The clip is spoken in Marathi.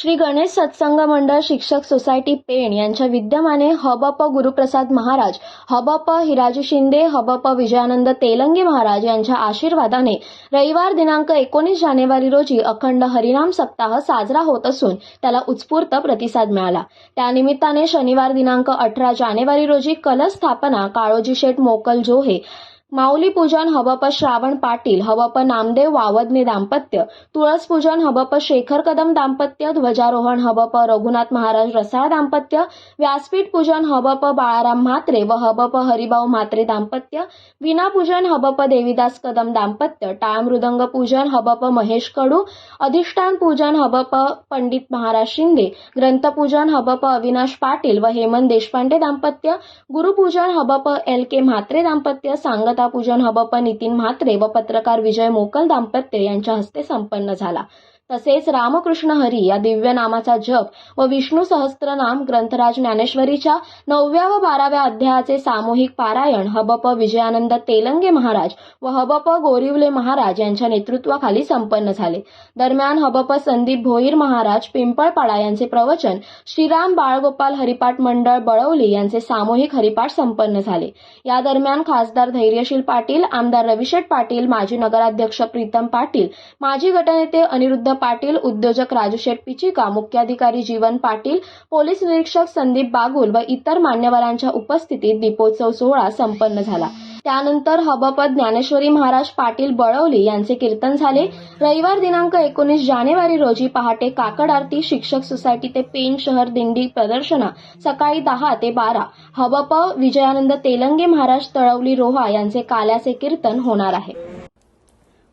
श्री गणेश सत्संग मंडळ शिक्षक सोसायटी पेण यांच्या विद्यमाने हबप गुरुप्रसाद महाराज हबप हिराजी शिंदे हबप विजयानंद तेलंगे महाराज यांच्या आशीर्वादाने रविवार दिनांक एकोणीस जानेवारी रोजी अखंड हरिनाम सप्ताह साजरा होत असून त्याला उत्स्फूर्त प्रतिसाद मिळाला. त्यानिमित्ताने शनिवार दिनांक अठरा जानेवारी रोजी कलस्थापना काळोजी शेठ मोकल जोहे माऊली पूजन हबप श्रावण पाटील हबप नामदेव वावदने दाम्पत्य तुळस पूजन हबप शेखर कदम दाम्पत्य ध्वजारोहण हबप रघुनाथ महाराज रसाळ दाम्पत्य व्यासपीठ पूजन हबप बाळाराम म्हात्रे व हबप हरिभाऊ म्हात्रे दाम्पत्य विना पूजन हबप देवीदास कदम दाम्पत्य टाळ मृदंग पूजन हबप महेश कडू अधिष्ठान पूजन हबप पंडित महाराज शिंदे ग्रंथपूजन हबप अविनाश पाटील व हेमंत देशपांडे दाम्पत्य गुरुपूजन हबप एल के म्हात्रे दाम्पत्य सांगत पूजन हबप नितीन म्हात्रे व पत्रकार विजय मोकल दाम्पत्य यांच्या हस्ते संपन्न झाला. तसेच रामकृष्ण हरी या दिव्य नामाचा जप व विष्णू सहस्त्रनाम ग्रंथराज ज्ञानेश्वरीच्या नवव्या व बाराव्या अध्यायाचे सामूहिक पारायण हबप विजयानंद तेलंगे महाराज व हबप गोरिवले महाराज यांच्या नेतृत्वाखाली संपन्न झाले. दरम्यान हबप संदीप भोईर महाराज पिंपळपाडा यांचे प्रवचन श्रीराम बाळगोपाल हरिपाठ मंडळ बळवली यांचे सामूहिक हरिपाठ संपन्न झाले. या दरम्यान खासदार धैर्यशील पाटील आमदार रविशेठ पाटील माजी नगराध्यक्ष प्रीतम पाटील माजी गटनेते अनिरुद्ध पाटील उद्योजक राजशेठ पिचिका मुख्याधिकारी जीवन पाटील पोलीस निरीक्षक संदीप बागुल व इतर मान्यवरांच्या उपस्थितीत दीपोत्सव सोहळा संपन्न झाला. त्यानंतर हबपद ज्ञानेश्वरी महाराज पाटील बळवली यांचे कीर्तन झाले. रविवार दिनांक एकोणीस जानेवारी रोजी पहाटे काकड आरती शिक्षक सोसायटी ते पेन शहर दिंडी प्रदर्शना सकाळी दहा ते बारा. हबप विजयानंद तेलंगे महाराज तळवली रोहा यांचे काल्याचे कीर्तन होणार आहे.